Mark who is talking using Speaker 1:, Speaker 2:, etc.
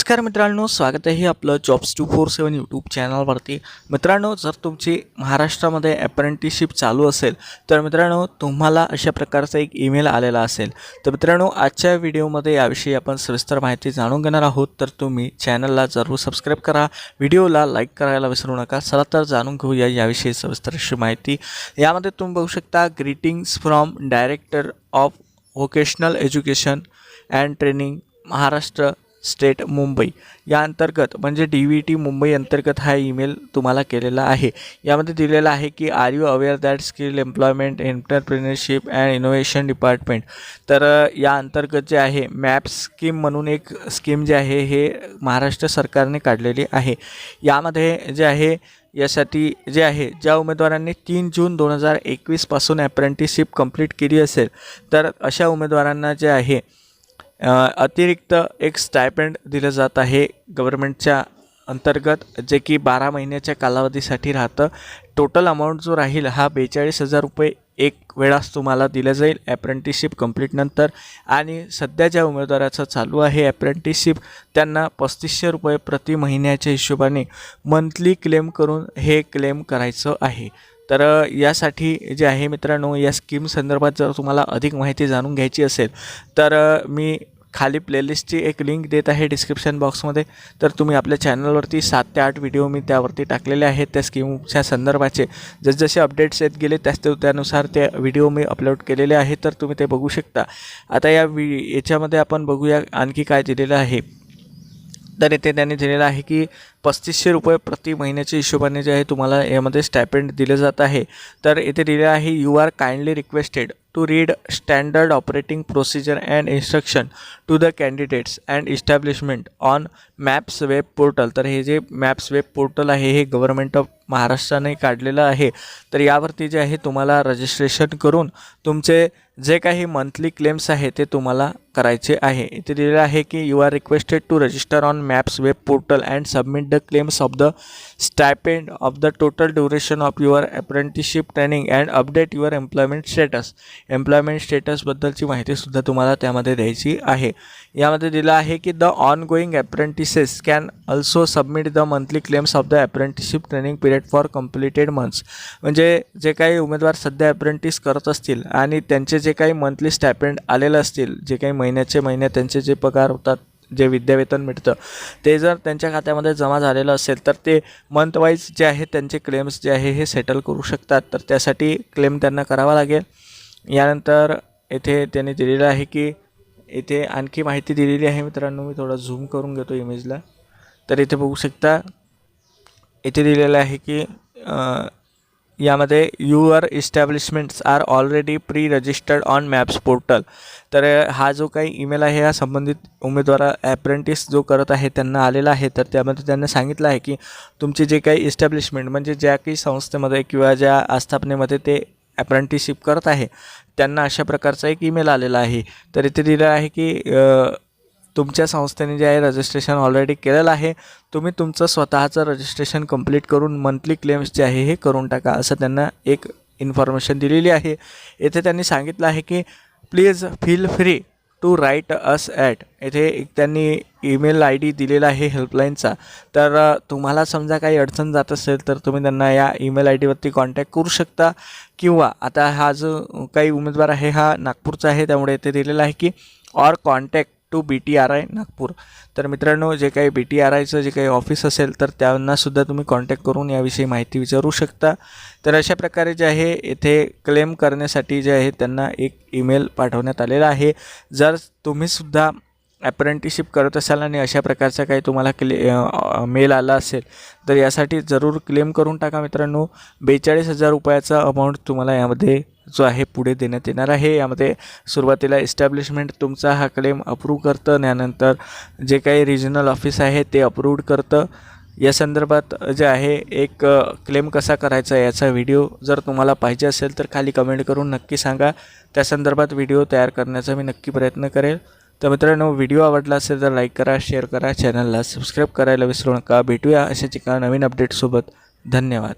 Speaker 1: नमस्कार मित्रांनो स्वागत आहे आपलं jobs two four seven YouTube चॅनलवरती मित्रांनो जर तुमची महाराष्ट्रामध्ये अप्रेंटिसशिप चालू असेल तर मित्रांनो तुम्हाला अशा प्रकारचा एक ईमेल आलेला असेल. तर मित्रांनो आजच्या व्हिडिओमध्ये याविषयी आपण सविस्तर माहिती जाणून घेणार आहोत. तर तुम्ही चॅनलला जरूर सबस्क्राईब करा. व्हिडिओला लाईक करायला विसरू नका. चला तर जाणून घेऊया याविषयी सविस्तर अशी माहिती. यामध्ये तुम्ही बघू शकता greetings from director of vocational education and training Maharashtra state Mumbai या अंतर्गत म्हणजे डी व्ही टी मुंबई अंतर्गत हा ईमेल तुम्हाला केलेला आहे. यामध्ये दिलेला आहे की are you aware that skill employment entrepreneurship and innovation department तर या अंतर्गत जे आहे मॅप स्कीम म्हणून एक स्कीम जे आहे हे महाराष्ट्र सरकारने काढलेली आहे. यामध्ये जे आहे यासाठी जे आहे ज्या उमेदवारांनी तीन जून दोन हजार एकवीसपासून ॲप्रेंटिसशिप कंप्लीट केली असेल तर अशा उमेदवारांना जे आहे अतिरिक्त एक स्टायपेंड दिलं जात आहे गव्हर्मेंटच्या अंतर्गत जे की बारा महिन्याच्या कालावधीसाठी राहतं. टोटल अमाऊंट जो राहील हा बेचाळीस हजार रुपये एक वेळास तुम्हाला दिलं जाईल ॲप्रेंटिसशिप कंप्लीटनंतर आणि सध्या ज्या उमेदवाराचं चालू आहे ॲप्रेंटिसशिप त्यांना पस्तीसशे रुपये प्रति महिन्याच्या हिशोबाने मंथली क्लेम करून हे क्लेम करायचं आहे. तर यासाठी जे आहे मित्रांनो या स्कीम संदर्भात जर तुम्हाला अधिक माहिती जाणून घ्यायची असेल तर मी खाली प्लेलिस्टची एक लिंक देत आहे डिस्क्रिप्शन बॉक्समध्ये तर तुम्ही आपल्या चॅनलवरती सात ते आठ व्हिडिओ मी त्यावरती टाकलेले आहेत. त्या स्कीमच्या संदर्भाचे जसजसे अपडेट्स येत गेले त्याच ते- त्यानुसार ते व्हिडिओ मी अपलोड केलेले आहेत. तर तुम्ही ते बघू शकता. आता या वि याच्यामध्ये आपण बघूया आणखी काय दिलेलं आहे. तर येथे त्यांनी दिलेलं आहे की पस्तीसशे रुपये प्रति महिन्याच्या हिशोबाने जे आहे तुम्हाला यामध्ये स्टॅपेंड दिलं जात आहे. तर येथे दिलेलं आहे you are kindly requested to read standard operating procedure and instruction to the candidates and establishment on maps web portal तर हे जे मॅप्स वेब पोर्टल आहे हे गव्हर्नमेंट ऑफ महाराष्ट्राने काढलेलं आहे. तर यावरती जे आहे तुम्हाला रजिस्ट्रेशन करून तुमचे जे काही मंथली क्लेम्स आहे ते तुम्हाला करायचे आहे. इथे दिलेलं आहे की you are requested to register on maps web portal and submit the claims of the stipend of the total duration of your apprenticeship training and update your employment status employment स्टेटसबद्दलची माहितीसुद्धा तुम्हाला त्यामध्ये द्यायची आहे. यामध्ये दिलं आहे की the on going apprentices can also submit the monthly claims of the apprenticeship training period for completed months म्हणजे जे काही उमेदवार सध्या अप्रेंटिस करत असतील आणि त्यांचे जे काही मंथली स्टॅपेंड आलेलं असतील जे काही महिन्याचे महिने त्यांचे जे पगार होतात जे विद्यावेतन मिळतं ते जर त्यांच्या खात्यामध्ये जमा झालेलं असेल तर ते मंथ वाईज जे आहे त्यांचे क्लेम्स जे आहे हे सेटल करू शकतात. तर त्यासाठी क्लेम त्यांना करावा लागेल. यानंतर येथे त्यांनी दिलेलं आहे की इथे आणखी माहिती दिलेली आहे मित्रांनो मी थोडा झूम करून घेतो इमेजला तर इथे बघू शकता इथे दिलेलं आहे की यामध्ये your establishments are already pre registered on maps portal. तर हा जो काही ईमेल आहे हा संबंधित उमेदवार ॲप्रेंटिस जो करत आहे त्यांना आलेला आहे. तर त्यामध्ये त्यांना सांगितलं आहे की तुमचे जे काही इस्टॅब्लिशमेंट म्हणजे ज्या काही संस्थेमध्ये किंवा ज्या आस्थापनेमध्ये ते ॲप्रेंटिसशिप करत आहे त्यांना अशा प्रकारचा एक ईमेल आलेला आहे. तर इथे दिलं आहे की तुमच्या संस्थेने जे आहे रजिस्ट्रेशन ऑलरेडी केलेलं आहे. तुम्ही तुमचं स्वतःचं रजिस्ट्रेशन कंप्लीट करून मंथली क्लेम्स जे आहे हे करून टाका असं त्यांना एक इन्फॉर्मेशन दिलेली आहे. येथे त्यांनी सांगितलं आहे की please feel free to write us at येथे एक त्यांनी ईमेल आय डी दिलेला आहे हेल्पलाईनचा तर तुम्हाला समजा काही अडचण जात असेल तर तुम्ही त्यांना या ईमेल आय डीवरती कॉन्टॅक्ट करू शकता. किंवा आता हा जो काही उमेदवार आहे हा नागपूरचा आहे त्यामुळे येथे दिलेला आहे की or contact to B T R I Nagpur. तर मित्रांनो जे काही बी टी आर आयचं जे काही ऑफिस असेल तर त्यांनासुद्धा तुम्ही कॉन्टॅक्ट करून याविषयी माहिती विचारू शकता. तर अशा प्रकारे जे आहे येथे क्लेम करण्यासाठी जे आहे त्यांना एक ईमेल पाठवण्यात आलेला आहे. जर तुम्हीसुद्धा ॲप्रेंटिशिप करत असाल आणि अशा प्रकारचा काही तुम्हाला क्ले मेल आला असेल तर यासाठी जरूर क्लेम करून टाका मित्रांनो. बेचाळीस हजार रुपयाचा अमाऊंट तुम्हाला यामध्ये जो आहे पुढे देण्यात येणार आहे. यामध्ये सुरुवातीला एस्टॅब्लिशमेंट तुमचा हा क्लेम अप्रूव्ह करतं त्यानंतर जे काही रिजनल ऑफिस आहे ते अप्रूव्ड करतं. या संदर्भात जे आहे एक क्लेम कसा करायचा याचा व्हिडिओ जर तुम्हाला पाहिजे असेल तर खाली कमेंट करून नक्की सांगा. त्या संदर्भात व्हिडिओ तयार करण्याचा मी नक्की प्रयत्न करेल. तर मित्रांनो व्हिडिओ आवडला असेल तर लाईक करा शेअर करा चॅनलला सबस्क्राईब करायला विसरू नका. भेटूया अशाच एका नवीन अपडेटसोबत धन्यवाद.